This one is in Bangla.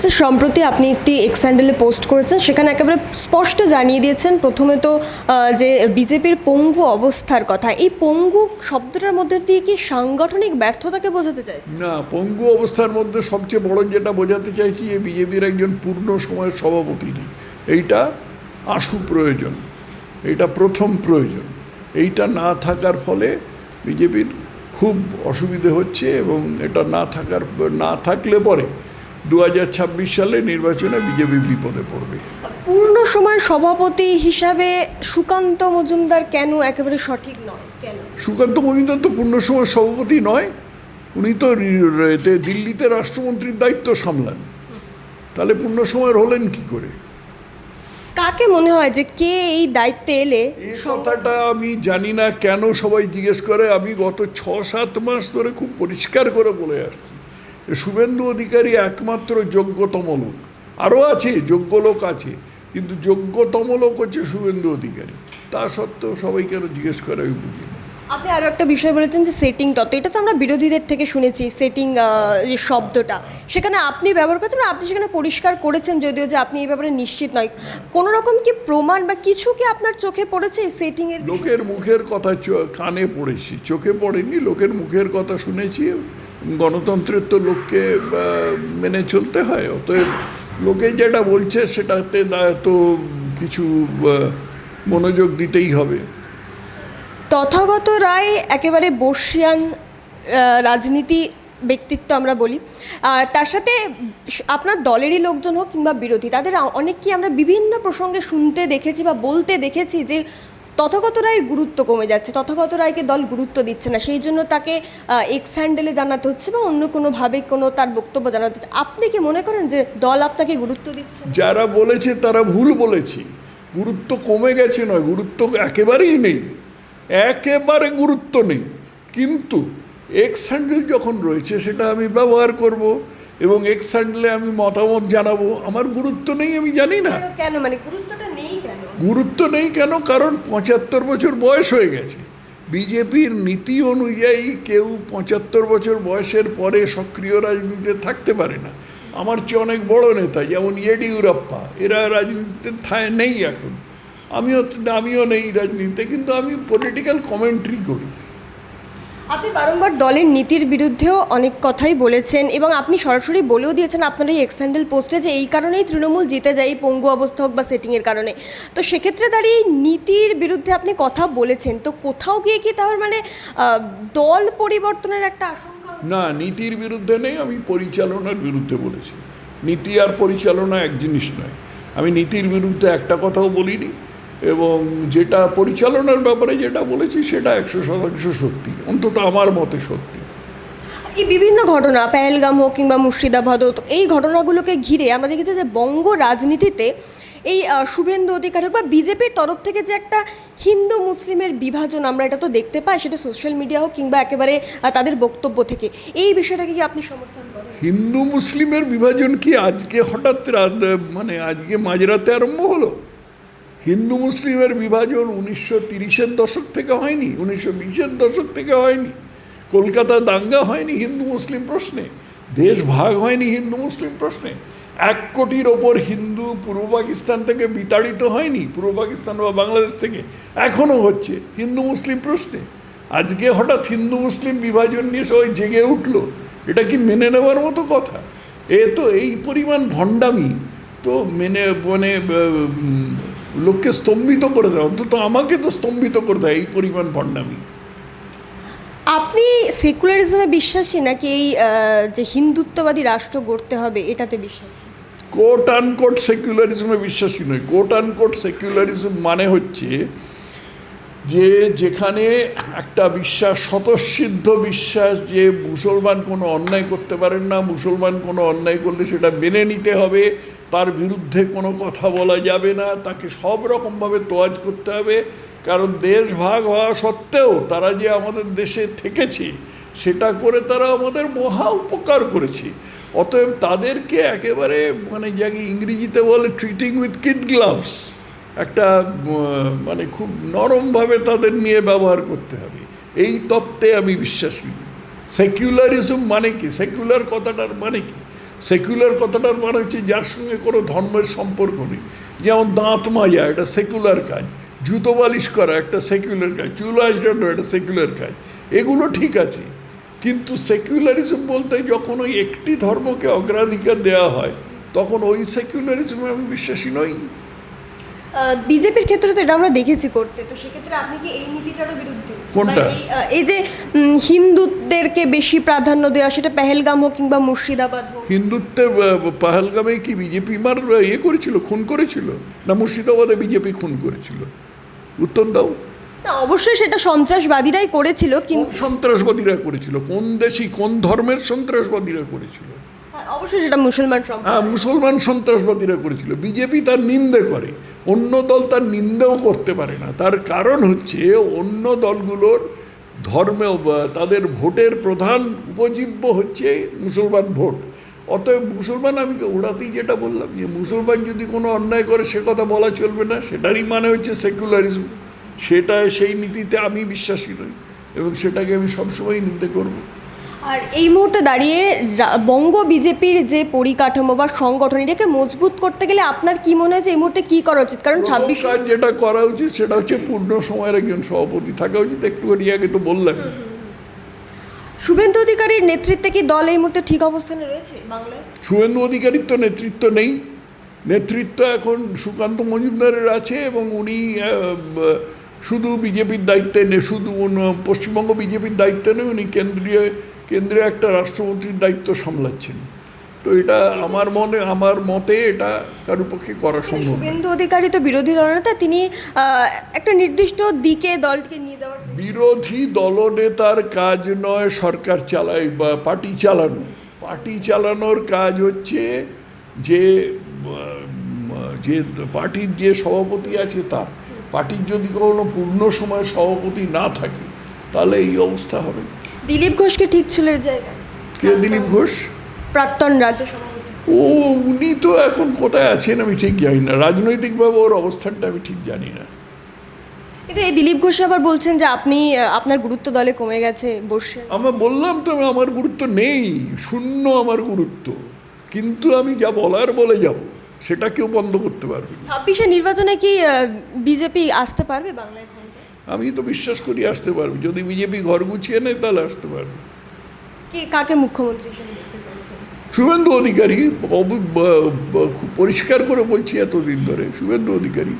স্যার সম্প্রতি আপনি একটি এক্স পোস্ট করেছেন, সেখানে একেবারে স্পষ্ট জানিয়ে দিয়েছেন, প্রথমে তো যে বিজেপির পঙ্গু অবস্থার কথা। এই পঙ্গু শব্দটার মধ্যে দিয়ে কি সাংগঠনিক ব্যর্থতাকে বোঝাতে চাইছে না, পঙ্গু অবস্থার মধ্যে সবচেয়ে বড় যেটা বোঝাতে চাইছি যে বিজেপির একজন পূর্ণ সময়ের সভাপতি নেই। এইটা আশু প্রয়োজন, এইটা প্রথম প্রয়োজন। এইটা না থাকার ফলে বিজেপির খুব অসুবিধে হচ্ছে এবং এটা না থাকার, না থাকলে পরে দু হাজার ছাব্বিশ সালে নির্বাচনে বিজেপি বিপদে পড়বে। পূর্ণ সময় সভাপতি হিসাবে সুকান্ত মজুমদার কেন একেবারে সঠিক নয়? কেন? সুকান্ত মজুমদার তো পূর্ণ সময়ের সভাপতি নয় উনি তো রে- দিল্লিতে রাষ্ট্রমন্ত্রীর দায়িত্ব সামলান। তাহলে পূর্ণ সময়ের হলেন কি করে? কাকে মনে হয় যে কে এই দায়িত্বে এলে কথাটা আমি জানি না কেন সবাই জিজ্ঞেস করে আমি গত ছ সাত মাস ধরে খুব পরিষ্কার করে বলে আসছি। শুভেন্দু অধিকারী একমাত্র যোগ্যতম লোক। আরও আছে যোগ্য লোক আছে কিন্তু যোগ্যতম লোক হচ্ছে শুভেন্দু অধিকারী। তা সত্ত্বেও সবাই কেন জিজ্ঞেস করে আমি বুঝি না। আপনি আরও একটা বিষয় বলেছেন যে সেটিং তত্ত্ব এটা তো আমরা বিরোধীদের থেকে শুনেছি সেটিং যে শব্দটা। সেখানে আপনি ব্যবহার করেছেন আপনি সেখানে পরিষ্কার করেছেন যদিও যে আপনি এই ব্যাপারে নিশ্চিত নয়। কোনো রকম কি প্রমাণ বা কিছু কি আপনার চোখে পড়েছে এই সেটিংয়ের লোকের মুখের কথা কানে পড়েছি। চোখে পড়েনি লোকের মুখের কথা শুনেছি। গণতন্ত্রের তো লোককে মেনে চলতে হয়, অতএব লোকে যেটা বলছে সেটাতে তো কিছু মনোযোগ দিতেই হবে। তথাগত রায় একেবারে বর্ষিয়ান রাজনীতি ব্যক্তিত্ব আমরা বলি। আর তার সাথে আপনার দলেরই লোকজন হোক কিংবা বিরোধী, তাদের অনেককেই আমরা বিভিন্ন প্রসঙ্গে শুনতে দেখেছি বা বলতে দেখেছি যে তথাগত রায়ের গুরুত্ব কমে যাচ্ছে। তথাগত রায়কে দল গুরুত্ব দিচ্ছে না। সেই জন্য তাকে এক্স হ্যান্ডেলে জানাতে হচ্ছে বা অন্য কোনোভাবে কোনো তার বক্তব্য জানাতে হচ্ছে। আপনি কি মনে করেন যে দল আপনাকে গুরুত্ব দিচ্ছে? যারা বলেছে তারা ভুল বলেছে। গুরুত্ব কমে গেছে নয় গুরুত্ব একেবারেই নেই। একেবারে গুরুত্ব নেই। কিন্তু এক্স হ্যান্ডেল যখন রয়েছে সেটা আমি ব্যবহার করব এবং এক্স হ্যান্ডেলে আমি মতামত জানাব। আমার গুরুত্ব নেই আমি জানি না। কেন- মানে গুরুত্বটা গুরুত্ব নেই কেন? কারণ পঁচাত্তর বছর বয়স হয়ে গেছে। বিজেপির নীতি অনুযায়ী কেউ পঁচাত্তর বছর বয়সের পরে সক্রিয় রাজনীতিতে থাকতে পারে না। আমার চেয়ে অনেক বড় নেতা, যেমন ইয়েডিউরাপ্পা এরা রাজনীতিতে থায় নেই এখন। আমিও আমিও নেই রাজনীতিতে, কিন্তু আমি পলিটিক্যাল কমেন্ট্রি করি। আপনি বারংবার দলের নীতির বিরুদ্ধেও অনেক কথাই বলেছেন এবং আপনি সরাসরি বলেও দিয়েছেন আপনার এই এক্সহ্যান্ডেল পোস্টে যে এই কারণেই তৃণমূল জিতে যায় পঙ্গু অবস্থা হোক বা সেটিংয়ের কারণে। তো সেক্ষেত্রে দাঁড়িয়ে নীতির বিরুদ্ধে আপনি কথা বলেছেন, তো কোথাও গিয়ে কি তাহলে মানে দল পরিবর্তনের একটা আশঙ্কা? না, নীতির বিরুদ্ধে নেই, আমি পরিচালনার বিরুদ্ধে বলেছি। নীতি আর পরিচালনা এক জিনিস নয়। আমি নীতির বিরুদ্ধে একটা কথাও বলিনি এবং যেটা পরিচালনার ব্যাপারে যেটা বলেছি সেটা একশো শতাংশ সত্যি। অন্তত আমার মতে সত্যি। এই বিভিন্ন ঘটনা পেহেলগাম হোক কিংবা মুর্শিদাবাদ হোক এই ঘটনাগুলোকে ঘিরে আমরা দেখেছি যে বঙ্গ রাজনীতিতে এই শুভেন্দু অধিকার হোক বা বিজেপির তরফ থেকে যে একটা হিন্দু মুসলিমের বিভাজন আমরা এটা তো দেখতে পাই সেটা সোশ্যাল মিডিয়া হোক কিংবা একেবারে তাদের বক্তব্য থেকে। এই বিষয়টাকে কি আপনি সমর্থন করেন? হিন্দু মুসলিমের বিভাজন কি আজকে হঠাৎ মানে আজকে মাঝরাতে আরম্ভ হলো? হিন্দু মুসলিমের বিভাজন উনিশশো তিরিশের দশক থেকে হয়নি, উনিশশো বিশের দশক থেকে হয়নি, কলকাতা দাঙ্গা হয়নি হিন্দু মুসলিম প্রশ্নে, দেশ ভাগ হয়নি হিন্দু মুসলিম প্রশ্নে, এক কোটির ওপর হিন্দু পূর্ব পাকিস্তান থেকে বিতাড়িত হয়নি, পূর্ব পাকিস্তান বা বাংলাদেশ থেকে, এখনও হচ্ছে হিন্দু মুসলিম প্রশ্নে। আজকে হঠাৎ হিন্দু মুসলিম বিভাজন নিয়ে সবাই জেগে উঠল, এটা কি মেনে নেওয়ার মতো কথা? এ তো এই পরিমাণ ভণ্ডামি, তো মেনে মানে লোককে স্তম্ভিত করে দেয় অন্তত আমাকে তো স্তম্ভিত করে দেয় এই পরিমাণ ভণ্ডামি। আপনি সেকুলারিজমে বিশ্বাসী নাকি এই যে হিন্দুত্ববাদী রাষ্ট্র গড়তে হবে এটাতে বিশ্বাসী? কোট আনকোট সেকুলারিজমে বিশ্বাসী নয়। কোট আনকোট সেকুলারিজম মানে হচ্ছে যে যেখানে একটা বিশ্বাস স্বতঃসিদ্ধ বিশ্বাস যে মুসলমান কোনো অন্যায় করতে পারেন না মুসলমান কোনো অন্যায় করলে সেটা মেনে নিতে হবে তার বিরুদ্ধে কোনো কথা বলা যাবে না, তাকে সব রকমভাবে তোয়াজ করতে হবে। কারণ দেশ ভাগ হওয়া সত্ত্বেও তারা যে আমাদের দেশে থেকেছে, সেটা করে তারা আমাদের মহা উপকার করেছে। অতএব তাদেরকে একেবারে মানে যাকে ইংরেজিতে বলে ট্রিটিং উইথ কিড গ্লাভস একটা মানে খুব নরমভাবে তাদের নিয়ে ব্যবহার করতে হবে। এই তত্ত্বে আমি বিশ্বাসী সেকুলারিজম মানে কি? সেকুলার কথাটার মানে কি? সেকুলার কথাটার মানে হচ্ছে যার সঙ্গে কোনো ধর্মের সম্পর্ক নেই। যেমন দাঁত মাজা, এটা সেকুলার কাজ। জুতো বালিশ করা, একটা সেকুলার কাজ। চুল আসানো একটা সেকুলার কাজ। এগুলো ঠিক আছে। কিন্তু সেকুলারিজম বলতে যখন ওই একটি ধর্মকে অগ্রাধিকার দেওয়া হয়, তখন ওই সেকুলারিজমে আমি বিশ্বাসী নই। বিজেপির ক্ষেত্রে তো এটা আমরা দেখেছি করতে। তো সেক্ষেত্রে আপনি কি এই নীতিটারও বিরুদ্ধে? কোনটা? মানে এই, যে হিন্দুদেরকে বেশি প্রাধান্য দেওয়া সেটা পেহেলগাম হোক কিংবা মুর্শিদাবাদ হোক। হিন্দুত্বের পাহেলগামে কি বিজেপি মার ইয়ে করেছিল খুন করেছিল? না মুর্শিদাবাদে বিজেপি খুন করেছিল? উত্তর দাও। না অবশ্যই সেটা সন্ত্রাসবাদীরাই করেছিল কোন কিন্তু সন্ত্রাসবাদীরা করেছিল? কোন দেশি কোন ধর্মের সন্ত্রাসবাদীরা করেছিল? অবশ্যই সেটা মুসলমান হ্যাঁ মুসলমান সন্ত্রাসবাদীরা করেছিল। বিজেপি তার নিন্দে করে। অন্য দল তার নিন্দেও করতে পারে না। তার কারণ হচ্ছে অন্য দলগুলোর ধর্মে তাদের ভোটের প্রধান উপজীব্য হচ্ছে মুসলমান ভোট। অতএব মুসলমান, আমি ওড়াতেই যেটা বললাম যে মুসলমান যদি কোনো অন্যায় করে, সে কথা বলা চলবে না। সেটারই মানে হচ্ছে সেকুলারিজম। সেটা, সেই নীতিতে আমি বিশ্বাসী নই এবং সেটাকে আমি সবসময় নিন্দে করব। আর এই মুহূর্তে দাঁড়িয়ে বঙ্গ বিজেপির যে পরিকাঠামো বা সংগঠন এটাকে মজবুত করতে গেলে আপনার কি মনে হয় যে এই মুহূর্তে কি করা উচিত? কারণ ছাব্বিশ যেটা করা উচিত সেটা হচ্ছে পূর্ণ সময়ের একজন সভাপতি। থাকা উচিত একটুখানি আগে তো বললাম শুভেন্দু অধিকারীর নেতৃত্বে কি দল এই মুহূর্তে ঠিক অবস্থানে রয়েছে বাংলায়? শুভেন্দু অধিকারীর তো নেতৃত্ব নেই। নেতৃত্ব এখন সুকান্ত মজুমদারের আছে এবং উনি শুধু বিজেপির দায়িত্বে নেই শুধু পশ্চিমবঙ্গ বিজেপির দায়িত্বে নেই উনি কেন্দ্রীয় কেন্দ্রীয় একটা রাষ্ট্রমন্ত্রীর দায়িত্ব সামলাচ্ছেন। তো এটা আমার মনে আমার মতে এটা কারোর পক্ষে করা সম্ভব নয়। শুভেন্দু অধিকারী তো বিরোধী দলনেতা তিনি একটা নির্দিষ্ট দিকে দলকে নিয়ে যাওয়ার বিরোধী দলনেতার কাজ নয় সরকার চালায় বা পার্টি চালানো। পার্টি চালানোর কাজ হচ্ছে যে যে পার্টির যে সভাপতি আছে তার পার্টির যদি কোনো পূর্ণ সময় সভাপতি না থাকে তাহলে এই অবস্থা হবে। দিলীপ ঘোষকে ঠিক ছিল এর জায়গায়। কে দিলীপ ঘোষ? প্রাক্তন রাজ্য ও উনি তো এখন কোথায় আছেন আমি ঠিক জানি না। রাজনৈতিকভাবে ওর অবস্থানটা আমি ঠিক জানি না। কিন্তু এই দিলীপ ঘোষ আবার বলছেন যে আপনি আপনার গুরুত্ব দলে কমে গেছে বসছেন। আমরা বললাম তো আমার গুরুত্ব নেই শূন্য আমার গুরুত্ব। কিন্তু আমি যা বলার বলে যাব সেটা কেউ বন্ধ করতে পারবে ছাব্বিশে নির্বাচনে কি বিজেপি আসতে পারবে বাংলায়? আমি তো বিশ্বাস করি আসতে পারবে। যদি বিজেপি ঘর গুছিয়ে নেয় তাহলে আসতে পারবে। কে কাকে মুখ্যমন্ত্রী শুভেন্দু অধিকারী পরিষ্কার করে বলছি এতদিন ধরে শুভেন্দু অধিকারী।